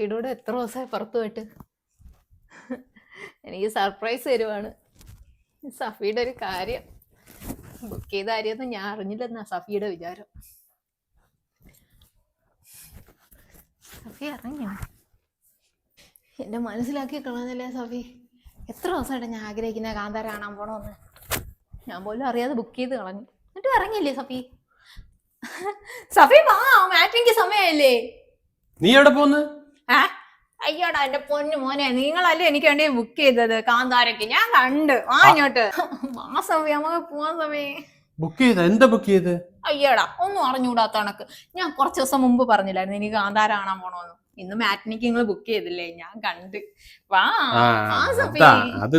സഫിയുടെ കൂടെ എത്ര ദിവസമായി പുറത്തു പോയിട്ട്? എനിക്ക് സർപ്രൈസ് തരുവാണ് സഫിയുടെ ഒരു കാര്യം. ബുക്ക് ചെയ്ത കാര്യമൊന്നും ഞാൻ അറിഞ്ഞില്ലെന്നാ സഫിയുടെ വിചാരം. സഫി അറിഞ്ഞോ എന്നെ മനസ്സിലാക്കി കളഞ്ഞല്ലേ സഫി? എത്ര ദിവസമായിട്ട് ഞാൻ ആഗ്രഹിക്കുന്ന കാന്താര കാണാൻ പോണമെന്ന് ഞാൻ പോലും അറിയാതെ ബുക്ക് ചെയ്ത് കളഞ്ഞു. എന്നിട്ട് അറിഞ്ഞില്ലേ സഫി? സഫി വാ മാറ്റിക്ക് സമയല്ലേ നീ എവിടെ പോന്ന്? ഏ? അയ്യോടാ എന്റെ പൊന്നു മോനെ നിങ്ങളല്ലേ എനിക്ക് വേണ്ടി ബുക്ക് ചെയ്തത്? കാന്താരക്ക് ഞാൻ കണ്ട്. വാ ഇങ്ങോട്ട്. വാ സമയം നമുക്ക് പോവാൻ സമയം. ബുക്ക് ചെയ്ത എന്താ ബുക്ക് ചെയ്ത് അയ്യോടാ ഒന്നും അറിഞ്ഞൂടാത്ത കണക്ക് ഞാൻ കുറച്ച് ദിവസം മുമ്പ് പറഞ്ഞില്ലായിരുന്നു എനിക്ക് കാന്താര കാണാൻ പോണോന്ന്. ഇന്ന് മാറ്റിനിക്ക് നിങ്ങൾ ബുക്ക് ചെയ്തില്ലേ? ഞാൻ കണ്ട്. വാ അത്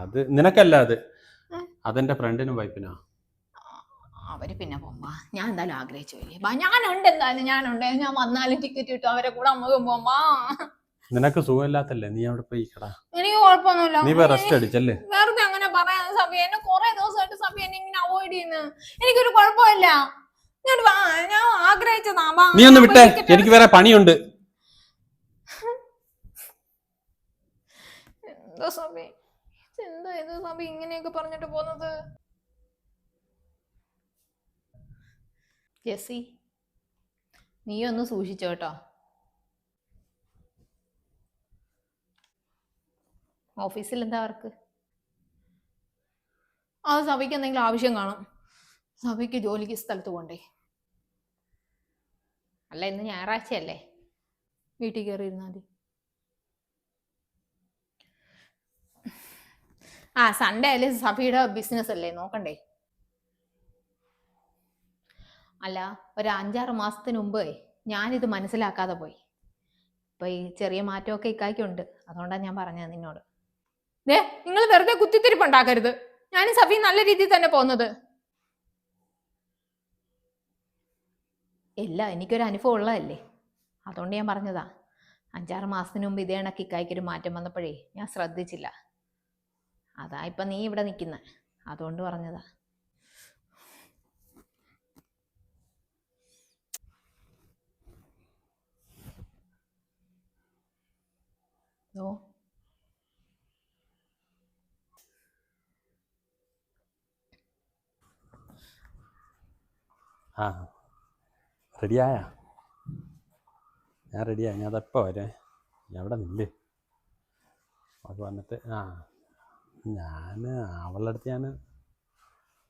അത് നിനക്കല്ല അത്. അതെന്റെ ഫ്രണ്ടിനും വൈഫിനാ അവർ പിന്നെ പോകുമ്പോ ഞാൻ എന്തായാലും ആഗ്രഹിച്ചു പോയില്ലേ? ഞാനുണ്ട് എന്തായാലും ഞാനുണ്ട്. ഞാൻ വന്നാലും ടിക്കറ്റ് കിട്ടും. അവരെ കൂടെ നമുക്ക് പോകുമ്പോ നിനക്ക് സുഖമില്ലാത്തല്ലേ? നീ അവിടെ പോയി കടാ എനിക്ക് കുഴപ്പമൊന്നുമില്ല. നീ റെസ്റ്റ് അടിച്ചല്ലേ? വെറുതെ അങ്ങനെ പറയാൻ സഭ എന്നെ കുറെ ദിവസമായിട്ട് സഭ എന്നെ ഇങ്ങനെ അവോയ്ഡ് ചെയ്യുന്നു. എനിക്കൊരു കുഴപ്പമില്ല. ഞാൻ ഞാൻ ആഗ്രഹിച്ചതാ. നീ ഒന്ന് വിട്ടേ. എനിക്ക് വേറെ പണിയുണ്ട്. എന്താ സഭ എന്താ ഇത് സഭ ഇങ്ങനെയൊക്കെ പറഞ്ഞിട്ട് പോന്നത് ജെസ്സി നീ ഒന്ന് സൂക്ഷിച്ചോ കേട്ടോ. ഓഫീസിൽ എന്താ വർക്ക്? ആ സഭയ്ക്ക് എന്തെങ്കിലും ആവശ്യം കാണും. സഭയ്ക്ക് ജോലിക്ക് സ്ഥലത്ത് പോണ്ടേ? അല്ല ഇന്ന് ഞായറാഴ്ചയല്ലേ? വീട്ടിൽ കയറി ഇരുന്നാൽ മതി. ആ സൺഡേ അല്ലേ സഭയുടെ ബിസിനസ് അല്ലേ? നോക്കണ്ടേ? അല്ല ഒരു അഞ്ചാറ് മാസത്തിന് മുമ്പേ ഞാനിത് മനസ്സിലാക്കാതെ പോയി. ഇപ്പൊ ഈ ചെറിയ മാറ്റമൊക്കെ ഇക്കായ്ക്കുണ്ട്. അതുകൊണ്ടാണ് ഞാൻ പറഞ്ഞത് നിന്നോട്. ദേ നിങ്ങൾ വെറുതെ കുത്തിത്തിരിപ്പുണ്ടാക്കരുത് ഞാനും സഫി നല്ല രീതിയിൽ തന്നെ പോകുന്നത്. ഇല്ല എനിക്കൊരു അനുഭവം ഉള്ളതല്ലേ? അതുകൊണ്ട് ഞാൻ പറഞ്ഞതാ. അഞ്ചാറ് മാസത്തിന് മുമ്പ് ഇതേ കണക്ക് ഇക്കായ്ക്കൊരു മാറ്റം വന്നപ്പോഴേ ഞാൻ ശ്രദ്ധിച്ചില്ല. അതാ ഇപ്പൊ നീ ഇവിടെ നിൽക്കുന്ന അതുകൊണ്ട് പറഞ്ഞതാ. ഓ ആ. റെഡിയായ? ഞാൻ റെഡിയാ ഞാൻ അതപ്പോൾ വരെ ഞാൻ അവിടെ അത് വന്നിട്ട് ആ. ഞാൻ അവളുടെ അടുത്ത് ഞാൻ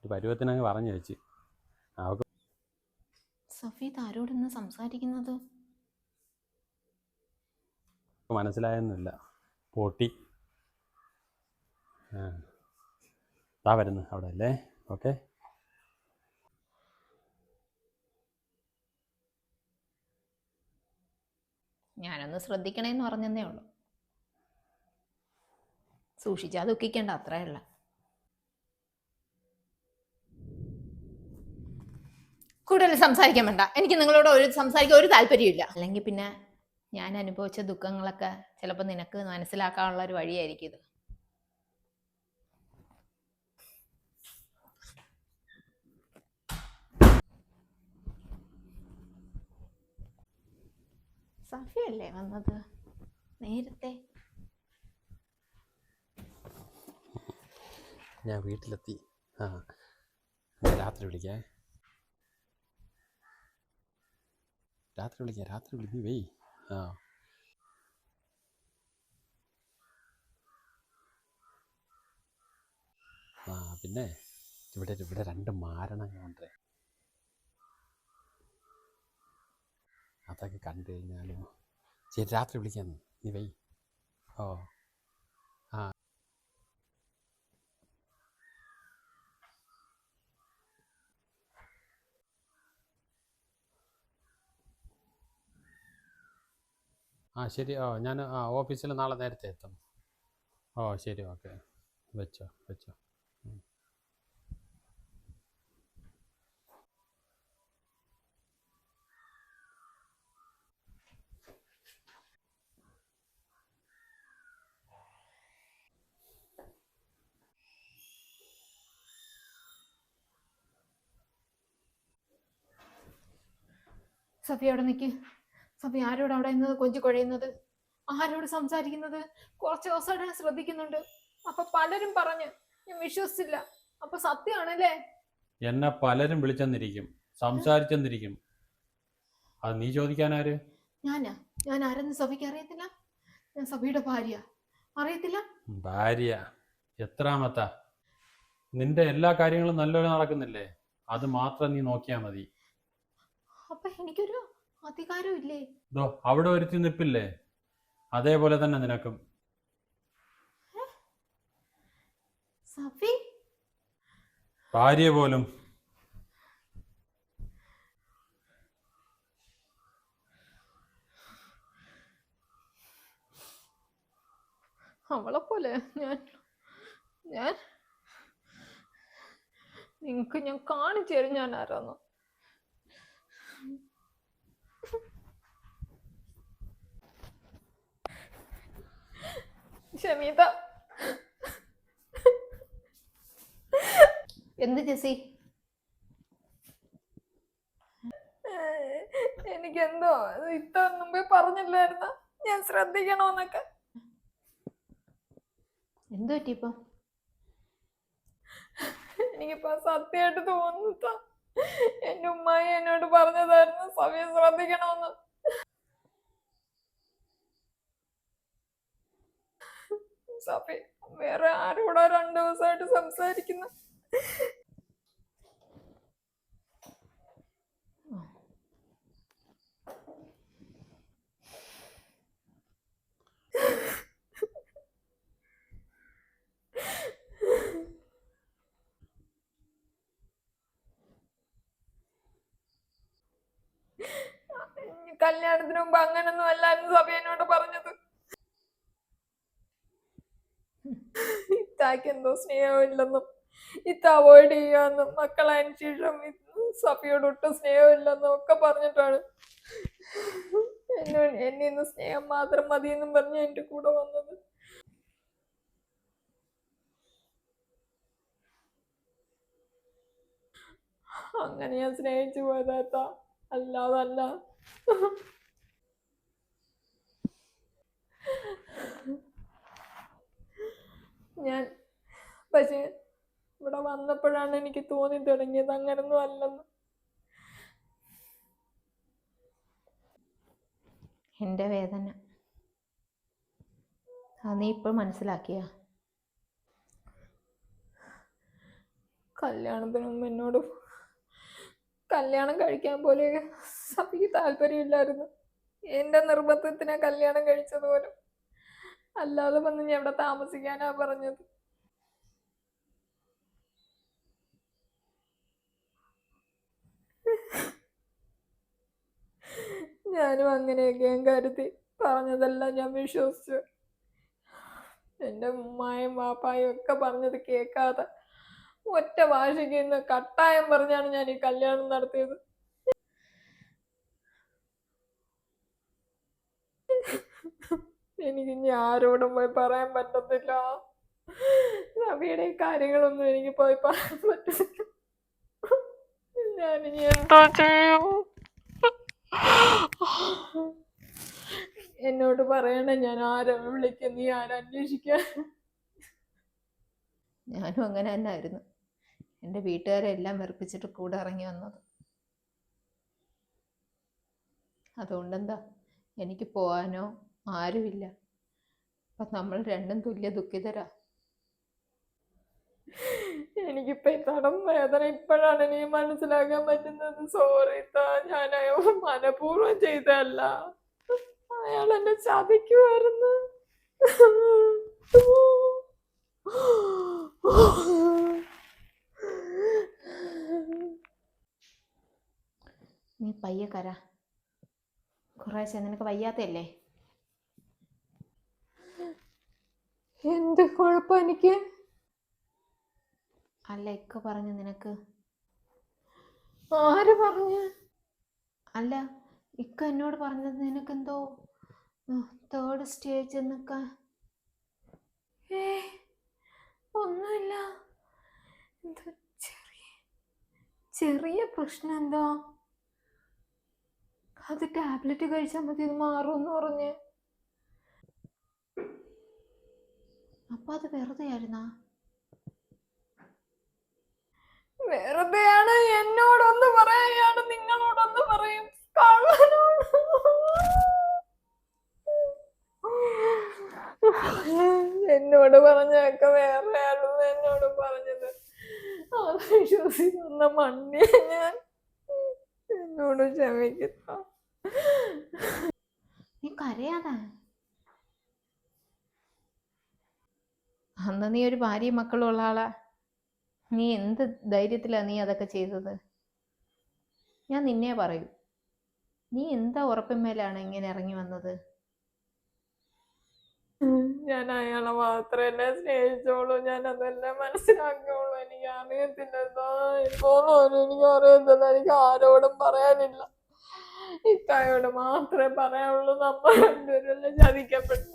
ഒരു പരുവത്തിനങ്ങ് പറഞ്ഞു വെച്ച്. അവൾക്ക് സഫീദ് ആരോടൊന്ന് സംസാരിക്കുന്നത്? മനസ്സിലായൊന്നുമില്ല പോട്ടി. താ വരുന്നു അവിടെ അല്ലേ? ഓക്കെ. ഞാനൊന്ന് ശ്രദ്ധിക്കണേന്ന് പറഞ്ഞതേ ഉള്ളൂ. സൂക്ഷിച്ചാ ദുഃഖിക്കേണ്ട അത്രയല്ല കൂടുതൽ സംസാരിക്കാൻ വേണ്ട. എനിക്ക് നിങ്ങളോട് ഒരു സംസാരിക്കാൻ ഒരു താല്പര്യമില്ല അല്ലെങ്കിൽ പിന്നെ ഞാൻ അനുഭവിച്ച ദുഃഖങ്ങളൊക്കെ ചിലപ്പോൾ നിനക്ക് മനസ്സിലാക്കാനുള്ള ഒരു വഴിയായിരിക്കും ഇത്. സഫിയല്ലേ വന്നത്? നേരത്തെ. ഞാൻ വീട്ടിലെത്തി. ആ രാത്രി വിളിക്കാം. രാത്രി വിളിക്കാം രാത്രി വിളിക്കും വെയ്. ആ. പിന്നെ? ഇവിടെ ഇവിടെ രണ്ട് മാരണങ്ങളുണ്ട്. അതൊക്കെ കണ്ടു കഴിഞ്ഞാലും ശരി രാത്രി വിളിക്കാം. നീ വൈ. ഓ. ആ ശരി. ഓ ഞാൻ ആ ഓഫീസിൽ നാളെ നേരത്തെ എത്തും. ഓ ശരി. ഓക്കെ. വെച്ചോ വെച്ചോ. സഫിയ അവിടെ സഫി ആരോട് അവിടെ നിന്നത് കൊഞ്ചി കുഴയുന്നത്? ആരോട് സംസാരിക്കുന്നത്? കുറച്ച് ദിവസമായിട്ട് ഞാൻ ശ്രദ്ധിക്കുന്നുണ്ട്. അപ്പൊ പലരും പറഞ്ഞ് ഞാൻ വിശ്വസിച്ചില്ല. അപ്പൊ സത്യമാണല്ലേ? എന്നെ പലരും വിളിച്ചെന്നിരിക്കും. സംസാരിച്ചെന്നിരിക്കും. അത് നീ ചോദിക്കാനാര്? ഞാനാ? ഞാൻ ആരെന്ന് സഭയ്ക്ക് അറിയത്തില്ല? ഞാൻ സഭയുടെ ഭാര്യ. അറിയത്തില്ല? ഭാര്യ. എത്രാമത്താ? നിന്റെ എല്ലാ കാര്യങ്ങളും നല്ലോണം നടക്കുന്നില്ലേ? അത് മാത്രം നീ നോക്കിയാ മതി. അപ്പൊ എനിക്കൊരു അവിടെ ഒരുത്തി നിപ്പില്ലേ അതേപോലെ തന്നെ നിനക്കും. സഫി? ഭാര്യ പോലും. അവളെ പോലെ ഞാൻ ഞാൻ നിങ്ങക്ക് ഞാൻ കാണിച്ചു തരും ഞാൻ ആരാന്ന്. ഷമീത എന്ത് ജെസി എനിക്കെന്തോ ഇത്ര മുമ്പേ പറഞ്ഞില്ലായിരുന്ന? ഞാൻ ശ്രദ്ധിക്കണോന്നൊക്കെ. എന്തു പറ്റി ഇപ്പൊ? എനിക്കിപ്പോ സത്യമായിട്ട് തോന്നുന്നു എന്റെ ഉമ്മായി എന്നോട് പറഞ്ഞതായിരുന്നു സമയം ശ്രദ്ധിക്കണമെന്ന് സഫി വേറെ ആരോടോ രണ്ടു ദിവസമായിട്ട് സംസാരിക്കുന്ന. കല്യാണത്തിന് മുമ്പ് അങ്ങനൊന്നും അല്ലായിരുന്നു സഭ എന്നോട് പറഞ്ഞത് എന്തോ സ്നേഹമില്ലെന്നും ഇത് അവോയ്ഡ് ചെയ്യാന്നും മക്കളതിന് ശേഷം സഫിയോട് ഒട്ടും സ്നേഹമില്ലെന്നും ഒക്കെ പറഞ്ഞിട്ടാണ്. എന്നെ എന്നെ ഇന്ന് സ്നേഹം മാത്രം മതി എന്നും പറഞ്ഞ് എന്റെ കൂടെ വന്നത്. അങ്ങനെ ഞാൻ സ്നേഹിച്ചു പോയതാത്ത അല്ലാതല്ല ഞാൻ പക്ഷെ ഇവിടെ വന്നപ്പോഴാണ് എനിക്ക് തോന്നി തുടങ്ങിയത് അങ്ങനൊന്നും അല്ലെന്ന്. എന്റെ വേദന. അത് നീ ഇപ്പോൾ മനസ്സിലാക്കിയ? കല്യാണത്തിന് മുമ്പ് എന്നോട് കല്യാണം കഴിക്കാൻ പോലെ സഭയ്ക്ക് താല്പര്യമില്ലായിരുന്നു. എന്റെ നിർബന്ധത്തിനാ കല്യാണം കഴിച്ചത് പോലും. അല്ലാതെ വന്ന് ഞാൻ ഇവിടെ താമസിക്കാനാ പറഞ്ഞത്. ഞാനും അങ്ങനെയൊക്കെ ഞാൻ കരുതി പറഞ്ഞതെല്ലാം ഞാൻ വിശ്വസിച്ചു. എന്റെ ഉമ്മായും വാപ്പായും ഒക്കെ പറഞ്ഞത് കേൾക്കാതെ ഒറ്റ ഭാഷയ്ക്ക് ഇന്ന് കട്ടായം പറഞ്ഞാണ് ഞാൻ ഈ കല്യാണം നടത്തിയത്. എനിക്ക് ഇനി ആരോടും പോയി പറയാൻ പറ്റത്തില്ല. നബിയുടെ കാര്യങ്ങളൊന്നും എനിക്ക് പോയി പറയാൻ പറ്റത്തില്ല. ഞാനിനി എന്തോ ചെയ്യും? എന്നോട് പറയണേ ഞാൻ ആരാ വിളിക്കുന്ന നീ ആരാ അന്വേഷിക്കാൻ? ഞാനും അങ്ങനെ തന്നെ ആയിരുന്നു എന്റെ വീട്ടുകാരെല്ലാം വെറുപ്പിച്ചിട്ട് കൂടെ ഇറങ്ങി വന്നത്. അതുകൊണ്ടെന്താ? എനിക്ക് പോകാനോ ആരുമില്ല. അപ്പം നമ്മൾ രണ്ടും തുല്യ ദുഃഖിതരാ. എനിക്കിപ്പോ തടം വേദന ഇപ്പോഴാണ് എനിക്ക് മനസ്സിലാക്കാൻ പറ്റുന്നത്. സോറി താ ഞാൻ അയാൾ മനഃപൂർവം ചെയ്തതല്ല. അയാൾ എന്നെ ചതിക്കുമായിരുന്നു നീ പയ്യെ കര. കുറേശ്ശെ നിനക്ക് വയ്യാത്തല്ലേ എന്ത് കുഴപ്പം എനിക്ക്? അല്ല ഇക്ക പറഞ്ഞു നിനക്ക്. ആര് പറഞ്ഞു? അല്ല ഇക്ക എന്നോട് പറഞ്ഞത് നിനക്കെന്തോ തേർഡ് സ്റ്റേജ് എന്നൊക്കെ. ഏ ഒന്നുമില്ല. എന്തോ ചെറിയ ചെറിയ പ്രശ്നം എന്തോ. അത് ടാബ്ലറ്റ് കഴിച്ചാൽ മതി ഇത് മാറുമെന്ന് പറഞ്ഞ്. അപ്പൊ അത് വെറുതെ ആയിരുന്നാ വെറുതെയാണ് എന്നോടൊന്ന് പറയുകയാണ് നിങ്ങളോടൊന്ന് പറയും. എന്നോട് പറഞ്ഞൊക്കെ വേറെ ആയിരുന്നു എന്നോട് പറഞ്ഞത്. അത് വിശ്വസിക്കുന്ന മണ്ണിയ ഞാൻ. എന്നോട് ക്ഷമിക്കുന്നു. നീ കരയാതാ? അന്ന് നീ ഒരു ഭാര്യയും മക്കളും ഉള്ള ആളാ. നീ എന്ത് ധൈര്യത്തിലാണ് നീ അതൊക്കെ ചെയ്തത്? ഞാൻ നിന്നെ പറയൂ. നീ എന്താ ഉറപ്പിന്മേലാണ് ഇങ്ങനെ ഇറങ്ങി വന്നത്? ഞാൻ അയാളെ മാത്രമല്ലേ സ്നേഹിച്ചോളൂ. ഞാൻ അതെല്ലാം മനസ്സിലാക്കിയോളൂ എനിക്ക് അറിയത്തില്ല. എനിക്കൊന്നും എനിക്ക് അറിയത്തില്ല. എനിക്ക് ആരോടും പറയാനില്ല. ഇത്തായോട് മാത്രമേ പറയാനുള്ളൂ. നമ്മൾ രണ്ടുപേരെല്ലാം ചതിക്കപ്പെട്ടു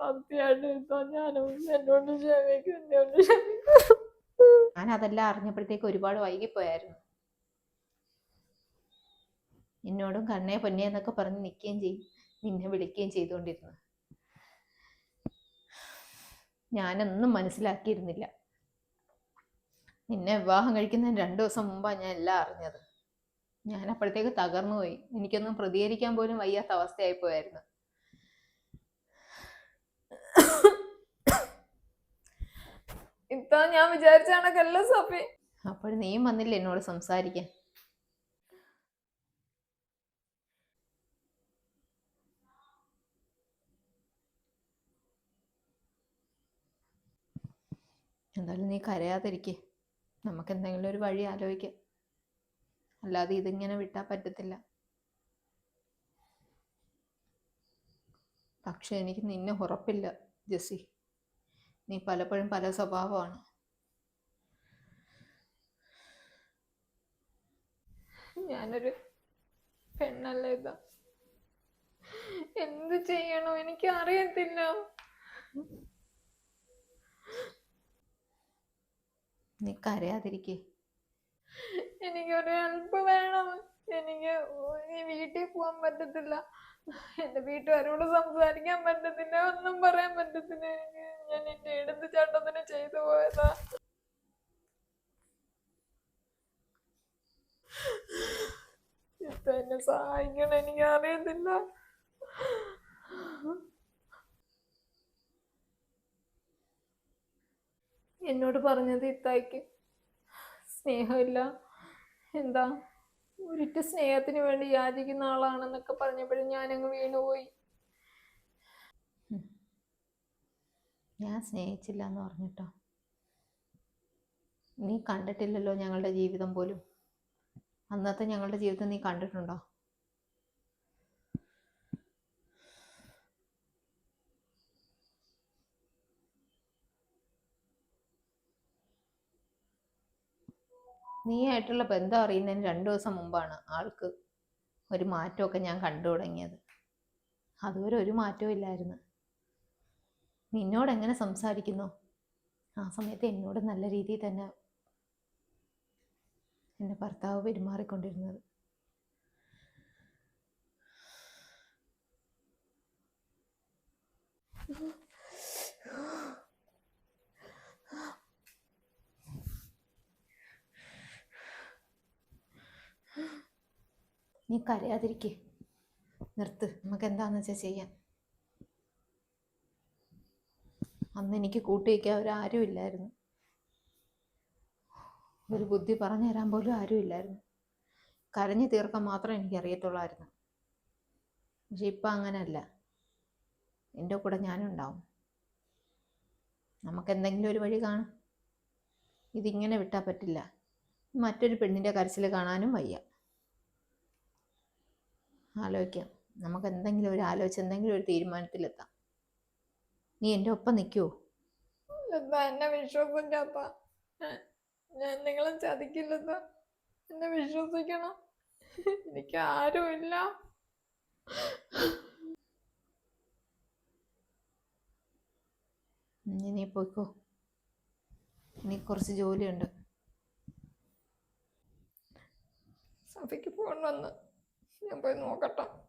സത്യമായിട്ട് ഇപ്പൊ ഞാനും എന്നോട് ക്ഷമിക്കും എന്നോട് ക്ഷമിക്കും. ഞാൻ അതെല്ലാം അറിഞ്ഞപ്പോഴത്തേക്ക് ഒരുപാട് വൈകിപ്പോയായിരുന്നു. എന്നോടും കണ്ണേ പൊന്നേ എന്നൊക്കെ പറഞ്ഞ് നിൽക്കുകയും ചെയ്യും നിന്നെ വിളിക്കുകയും ചെയ്തുകൊണ്ടിരുന്നു. ഞാനൊന്നും മനസ്സിലാക്കിയിരുന്നില്ല. നിന്നെ വിവാഹം കഴിക്കുന്നതിന് രണ്ടു ദിവസം മുമ്പാണ് ഞാൻ എല്ലാം അറിഞ്ഞത്. ഞാൻ അപ്പോഴത്തേക്ക് തകർന്നു പോയി എനിക്കൊന്നും പ്രതികരിക്കാൻ പോലും വയ്യാത്ത അവസ്ഥയായി പോയായിരുന്നു ഇത്ത ഞാൻ വിചാരിച്ച സോഫി. അപ്പോൾ നീയും വന്നില്ല എന്നോട് സംസാരിക്കാൻ? എന്തായാലും നീ കരയാതിരിക്കേ. നമുക്ക് എന്തെങ്കിലും ഒരു വഴി ആലോചിക്കാം. അല്ലാതെ ഇതിങ്ങനെ വിട്ടാൽ പറ്റത്തില്ല. പക്ഷെ എനിക്ക് നിന്നെ ഉറപ്പില്ല ജെസ്സി. നീ പലപ്പോഴും പല സ്വഭാവമാണ്. ഞാനൊരു പെണ്ണല്ല ഇതാ? എന്ത് ചെയ്യണോ എനിക്ക് അറിയത്തില്ല നീ കരയാതിരിക്കേ. എനിക്കൊരു ഹെൽപ്പ് വേണം. എനിക്ക് വീട്ടിൽ പോകാൻ പറ്റത്തില്ല. എന്റെ വീട്ടുകാരോട് സംസാരിക്കാൻ പറ്റത്തില്ല. ഒന്നും പറയാൻ പറ്റത്തില്ല. ഞാൻ എന്റെ എടുത്ത് ചാട്ടത്തിന് ചെയ്തു പോയതാ. ഇപ്പൊ എന്നെ സഹായിക്കണം എനിക്ക് അറിയത്തില്ല. എന്നോട് പറഞ്ഞത് ഇത്തായിക്ക്. സ്നേഹമില്ല. എന്താ? ഒരിറ്റ സ്നേഹത്തിന് വേണ്ടി യാചിക്കുന്ന ആളാണെന്നൊക്കെ പറഞ്ഞപ്പോഴും ഞാനങ്ങ് വീണുപോയി. ഞാൻ സ്നേഹിച്ചില്ല എന്ന് പറഞ്ഞിട്ടോ. നീ കണ്ടിട്ടില്ലല്ലോ ഞങ്ങളുടെ ജീവിതം പോലും. അന്നത്തെ ഞങ്ങളുടെ ജീവിതം നീ കണ്ടിട്ടുണ്ടോ? നീ ആയിട്ടുള്ള ബന്ധം അറിയുന്നതിന് രണ്ടു ദിവസം മുമ്പാണ് ആൾക്ക് ഒരു മാറ്റമൊക്കെ ഞാൻ കണ്ടു തുടങ്ങിയത് അതുവരെ ഒരു മാറ്റവും ഇല്ലായിരുന്നു. നിന്നോട് എങ്ങനെ സംസാരിക്കുന്നു? ആ സമയത്ത് എന്നോട് നല്ല രീതിയിൽ തന്നെ എന്റെ ഭർത്താവ് പെരുമാറിക്കൊണ്ടിരുന്നത്. നീ കരയാതിരിക്കേ. നിർത്ത്. നമുക്ക് എന്താണെന്ന് വെച്ചാൽ ചെയ്യാം. അന്ന് എനിക്ക് കൂട്ടുവയ്ക്കാൻ ഒരാരും ഇല്ലായിരുന്നു. ഒരു ബുദ്ധി പറഞ്ഞു തരാൻ പോലും ആരും ഇല്ലായിരുന്നു. കരഞ്ഞു തീർക്കാൻ മാത്രം എനിക്ക് അറിയത്തുള്ളായിരുന്നു പക്ഷെ ഇപ്പം അങ്ങനെയല്ല എന്റെ കൂടെ ഞാനുണ്ടാവും. നമുക്ക് എന്തെങ്കിലും ഒരു വഴി കാണും. ഇതിങ്ങനെ വിട്ടാൽ പറ്റില്ല. മറ്റൊരു പെണ്ണിന്റെ കരച്ചിൽ കാണാനും വയ്യ. ആലോചിക്കാം. നമുക്ക് എന്തെങ്കിലും ഒരു ആലോചിച്ച് എന്തെങ്കിലും ഒരു തീരുമാനത്തിലെത്താം. നീ എന്റെ ഒപ്പം നിൽക്കൂ എന്നെ വിശ്വസിക്കാത്ത ഞാൻ- ഞാൻ നിങ്ങളെ ചതിക്കില്ലെന്ന്. എന്നെ വിശ്വസിക്കണം. എനിക്ക് ആരുമില്ല. നീ പോയിക്കോ. ഇനി കുറച്ച് ജോലിയുണ്ട്. സഭയ്ക്ക് പോകണമെന്ന് വന്ന്. ഞാൻ പോയി നോക്കട്ടെ.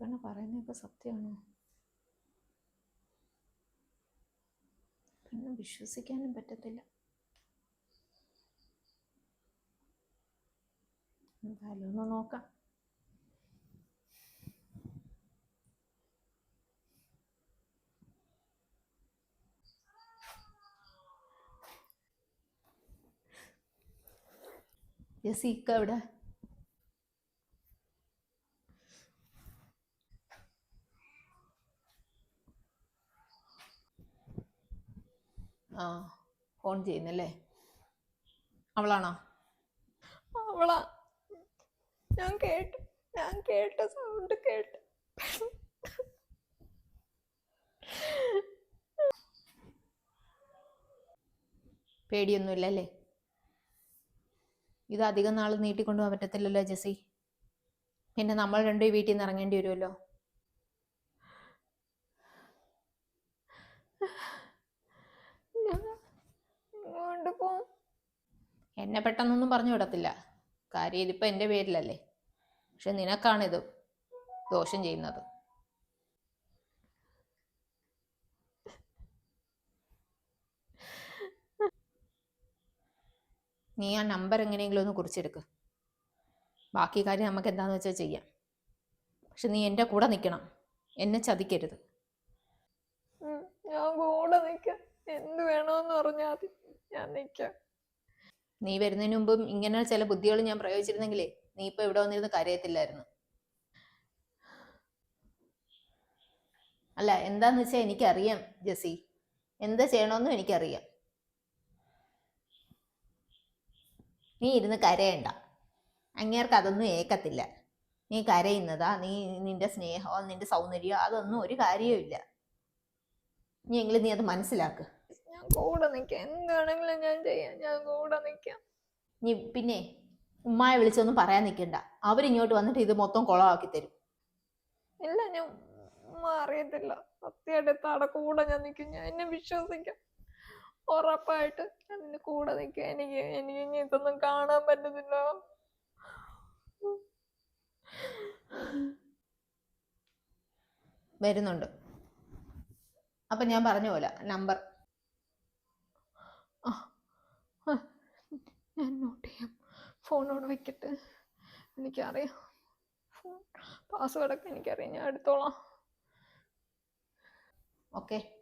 പെണ്ണ് പറയുന്നതൊക്കെ സത്യമാണോ? പെണ്ണ് വിശ്വസിക്കാനും പറ്റത്തില്ല. എന്തായാലും ഒന്ന് നോക്കാം. ജസീക്ക എവിടെ? ആ ഫോൺ ചെയ്യുന്നല്ലേ? അവളാണോ? അവളാ. ഞാൻ കേട്ടു ഞാൻ കേട്ട സൗണ്ട് കേട്ടു. പേടിയൊന്നുമില്ലല്ലേ? ഇത് അധികം നാൾ നീട്ടിക്കൊണ്ടുപോകാൻ പറ്റത്തില്ലല്ലോ ജെസി പിന്നെ നമ്മൾ രണ്ടും ഈ വീട്ടിൽ നിന്ന് ഇറങ്ങേണ്ടി വരുമല്ലോ. എന്നെ പെട്ടെന്നൊന്നും പറഞ്ഞു വിടത്തില്ല. കാര്യം ഇതിപ്പോൾ എന്റെ പേരിലല്ലേ? പക്ഷെ നിനക്കാണിത് ദോഷം ചെയ്യുന്നത്. നീ ആ നമ്പർ എങ്ങനെയെങ്കിലും ഒന്ന് കുറിച്ചെടുക്ക്. ബാക്കി കാര്യം നമുക്ക് എന്താണെന്ന് വെച്ചാൽ ചെയ്യാം. പക്ഷെ നീ എന്റെ കൂടെ നിൽക്കണം എന്നെ ചതിക്കരുത്. ഞാൻ കൂടെ നിൽക്കാം. എന്ത് വേണമെന്ന് പറഞ്ഞാൽ ഞാൻ നിക്കാം നീ വരുന്നതിന് മുമ്പും ഇങ്ങനെ ചില ബുദ്ധികൾ ഞാൻ പ്രയോഗിച്ചിരുന്നെങ്കിലേ നീ ഇപ്പൊ ഇവിടെ വന്നിരുന്ന് കരയത്തില്ലായിരുന്നു. അല്ല എന്താന്ന് വെച്ചാൽ എനിക്കറിയാം ജസി എന്താ ചെയ്യണമെന്നും എനിക്കറിയാം. നീ ഇരുന്ന് കരയണ്ട. അങ്ങേർക്ക് അതൊന്നും ഏക്കത്തില്ല. നീ കരയുന്നതാ നീ നിന്റെ സ്നേഹമോ നിന്റെ സൗന്ദര്യമോ അതൊന്നും ഒരു കാര്യവും നീ എങ്കിലും നീ അത് മനസ്സിലാക്ക്. ഞാൻ കൂടെ നിക്കാം. എന്താണെങ്കിലും ഞാൻ ചെയ്യാം. ഞാൻ കൂടെ നിൽക്കാം നീ പിന്നെ ഉമ്മായ വിളിച്ചൊന്നും പറയാൻ നിൽക്കണ്ട അവരിങ്ങോട്ട് വന്നിട്ട് ഇത് മൊത്തം കുളമാക്കി തരും. ഇല്ല ഞാൻ ഉമ്മ അറിയത്തില്ല. സത്യമായിട്ട് അവിടെ കൂടെ ഞാൻ നിൽക്കും ഞാൻ എന്നെ വിശ്വസിക്കാം. ഉറപ്പായിട്ട് ഞാൻ നിന്റെ കൂടെ നിൽക്കും എനിക്ക് എനിക്ക് ഇനി ഇതൊന്നും കാണാൻ പറ്റത്തില്ല. വരുന്നുണ്ട്. അപ്പൊ ഞാൻ പറഞ്ഞ പോലെ നമ്പർ ഞാൻ നോട്ട് ചെയ്യാം. ഫോണോട് വെക്കട്ടെ. എനിക്കറിയാം. ഫോൺ പാസ്വേഡൊക്കെ എനിക്കറിയാം. ഞാൻ എടുത്തോളാം. ഓക്കെ